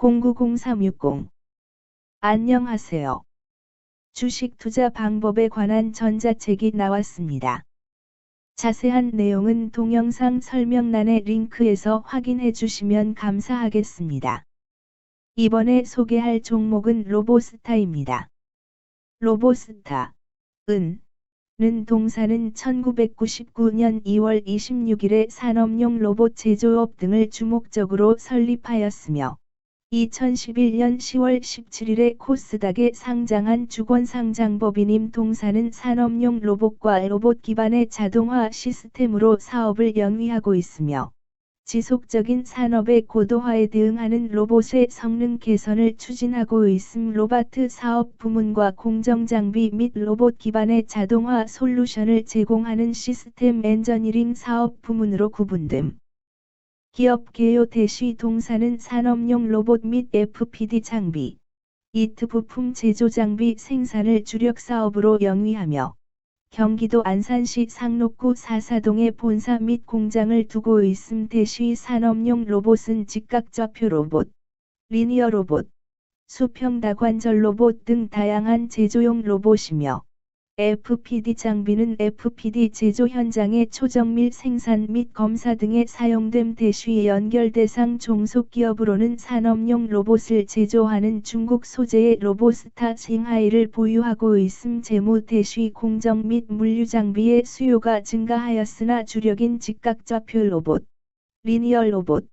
090360 안녕하세요. 주식 투자 방법에 관한 전자책이 나왔습니다. 자세한 내용은 동영상 설명란의 링크에서 확인해 주시면 감사하겠습니다. 이번에 소개할 종목은 로보스타입니다. 로보스타, 은, 는 동사는 1999년 2월 26일에 산업용 로봇 제조업 등을 주목적으로 설립하였으며 2011년 10월 17일에 코스닥에 상장한 주권상장법인임 동사는 산업용 로봇과 로봇 기반의 자동화 시스템으로 사업을 영위하고 있으며 지속적인 산업의 고도화에 대응하는 로봇의 성능 개선을 추진하고 있음 로바트 사업 부문과 공정장비 및 로봇 기반의 자동화 솔루션을 제공하는 시스템 엔저니링 사업 부문으로 구분됨. 기업 개요 대시 동사는 산업용 로봇 및 FPD 장비, 이트 부품 제조 장비 생산을 주력 사업으로 영위하며 경기도 안산시 상록구 사사동에 본사 및 공장을 두고 있음 대시 산업용 로봇은 직각좌표 로봇, 리니어 로봇, 수평 다관절 로봇 등 다양한 제조용 로봇이며 FPD 장비는 FPD 제조 현장의 초정밀 생산 및 검사 등에 사용됨 대쉬 연결 대상 종속 기업으로는 산업용 로봇을 제조하는 중국 소재의 로보스타 싱하이를 보유하고 있음 재무 대쉬 공정 및 물류 장비의 수요가 증가하였으나 주력인 직각좌표 로봇, 리니어 로봇,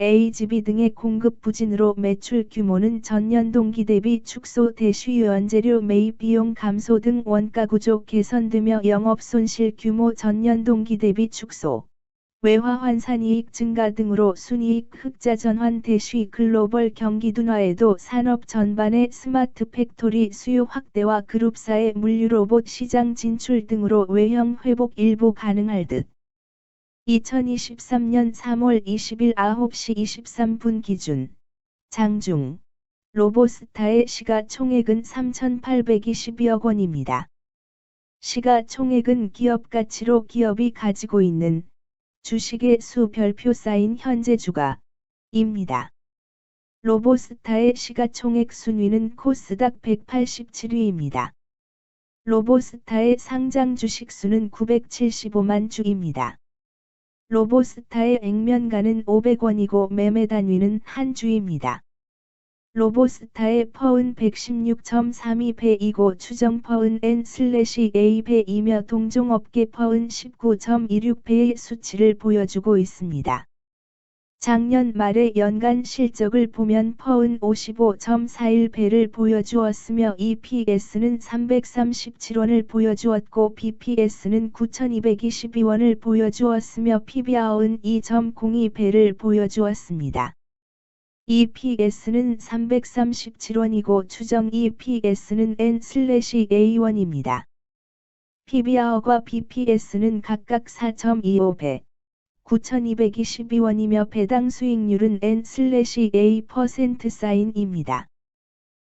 AGB 등의 공급 부진으로 매출 규모는 전년 동기 대비 축소 대쉬 원재료 매입 비용 감소 등 원가 구조 개선되며 영업 손실 규모 전년 동기 대비 축소. 외화 환산 이익 증가 등으로 순이익 흑자 전환 대쉬 글로벌 경기 둔화에도 산업 전반의 스마트 팩토리 수요 확대와 그룹사의 물류 로봇 시장 진출 등으로 외형 회복 일부 가능할 듯. 2023년 3월 20일 9시 23분 기준 장중 로보스타의 시가총액은 3,822억 원입니다. 시가총액은 기업 가치로 기업이 가지고 있는 주식의 수 별표 쌓인 현재 주가입니다. 로보스타의 시가총액 순위는 코스닥 187위입니다. 로보스타의 상장 주식 수는 975만 주입니다. 로보스타의 액면가는 500원이고 매매 단위는 한 주입니다. 로보스타의 퍼은 116.32배이고 추정 퍼은 N/A배이며 동종업계 퍼은 19.26배의 수치를 보여주고 있습니다. 작년 말의 연간 실적을 보면 퍼은 55.41배를 보여주었으며 EPS는 337원을 보여주었고 BPS는 9222원을 보여주었으며 PBR은 2.02배를 보여주었습니다. EPS는 337원이고 추정 EPS는 N/A1입니다. PBR과 BPS는 각각 4.25배, 9,222원이며 배당 수익률은 N/A% 사인입니다.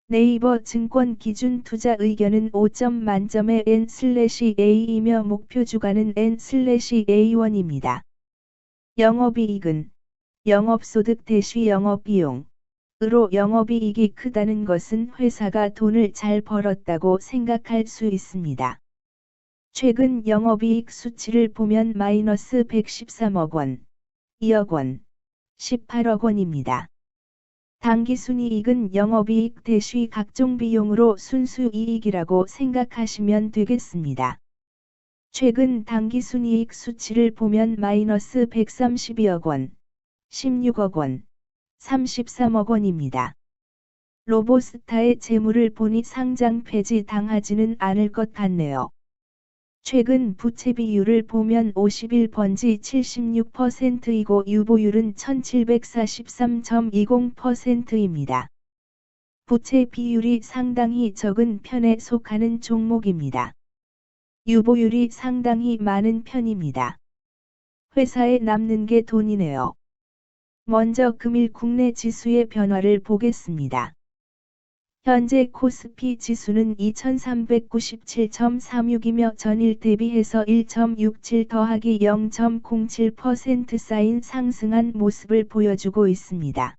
네이버 증권 기준 투자 의견은 5점 만점의 N/A이며 목표 주가는 N/A1입니다. 영업이익은 영업소득 대시 영업비용 으로 영업이익이 크다는 것은 회사가 돈을 잘 벌었다고 생각할 수 있습니다. 최근 영업이익 수치를 보면 마이너스 113억 원, 2억 원, 18억 원입니다. 당기순이익은 영업이익 대시 각종 비용으로 순수이익이라고 생각하시면 되겠습니다. 최근 당기순이익 수치를 보면 마이너스 132억 원, 16억 원, 33억 원입니다. 로보스타의 재물을 보니 상장 폐지 당하지는 않을 것 같네요. 최근 부채 비율을 보면 51번지 76%이고 유보율은 1743.20%입니다. 부채 비율이 상당히 적은 편에 속하는 종목입니다. 유보율이 상당히 많은 편입니다. 회사에 남는 게 돈이네요. 먼저 금일 국내 지수의 변화를 보겠습니다. 현재 코스피 지수는 2397.36이며 전일 대비해서 1.67 더하기 0.07% 쌓인 상승한 모습을 보여주고 있습니다.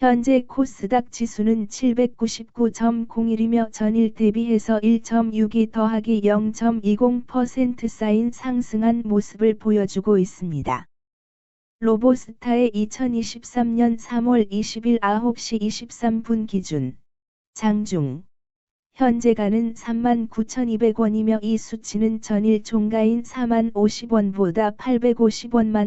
현재 코스닥 지수는 799.01이며 전일 대비해서 1.62 더하기 0.20% 쌓인 상승한 모습을 보여주고 있습니다. 로보스타의 2023년 3월 20일 9시 23분 기준 장중. 현재가는 39,200원이며 이 수치는 전일 종가인 4만 50원보다 850원만